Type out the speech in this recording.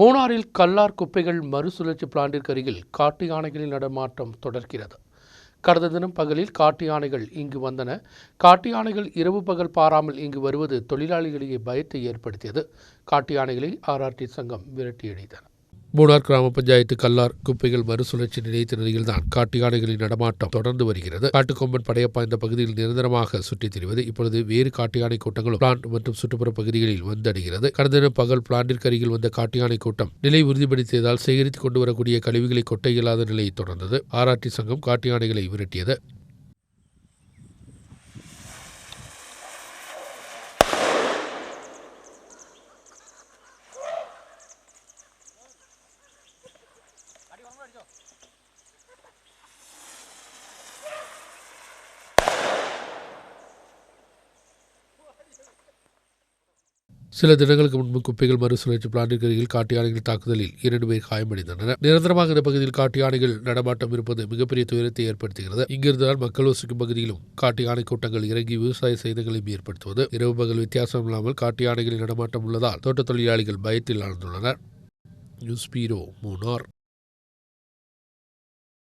மூணாறில் கல்லார் குப்பைகள் மறுசுழற்சி பிளான்டிற்கு அருகில் காட்டு யானைகளின் நடமாட்டம் தொடர்கிறது. கடந்த தினம் பகலில் காட்டு யானைகள் இங்கு வந்தன. காட்டு யானைகள் இரவு பகல் பாராமல் இங்கு வருவது தொழிலாளிகளிடையே பயத்தை ஏற்படுத்தியது. காட்டு யானைகளை ஆர்ஆர்டி சங்கம் விரட்டியடைத்தன மூணார் கிராம பஞ்சாயத்து கல்லார் குப்பைகள் மறுசுழற்சி நிலையத்தின் அருகில்தான் காட்டு யானைகளின் நடமாட்டம் தொடர்ந்து வருகிறது. காட்டுக்கொம்பன் படையப்பா இந்த பகுதியில் நிரந்தரமாக சுற்றித் திரிவது இப்பொழுது வேறு காட்டு யானை கூட்டங்களும் பிளான்ட் மற்றும் சுற்றுப்புற பகுதிகளில் வந்தடைகிறது. கடந்த தினம் பகல் பிளான்டிற்கு அருகில் வந்த காட்டு யானை கூட்டம் நிலை உறுதிப்படுத்தியதால் சேகரித்துக் கொண்டு வரக்கூடிய கழிவுகளை கொட்ட இயலாத நிலை தொடர்ந்தது. ஆராய்ச்சி சங்கம் காட்டு யானைகளை விரட்டியது. சில தினங்களுக்கு முன்பு குப்பைகள் மறுசுழற்சி பிளான்டிற்கு அருகில் காட்டு யானைகள் தாக்குதலில் இரண்டு பேர் காயமடைந்தனர். நிரந்தரமாக இந்த பகுதியில் காட்டு யானைகள் நடமாட்டம் இருப்பது மிகப்பெரிய துயரத்தை ஏற்படுத்துகிறது. இங்கிருந்தால் மக்கள் வசிக்கும் பகுதியிலும் காட்டு யானை கூட்டங்கள் இறங்கி விவசாய சேதங்களையும் ஏற்படுத்துவது. இரவு பகல் வித்தியாசம் இல்லாமல் காட்டு யானைகளின் நடமாட்டம் உள்ளதால் தோட்ட தொழிலாளிகள் பயத்தில் ஆழ்ந்துள்ளனர். நியூஸ் பீரோ மூனார்.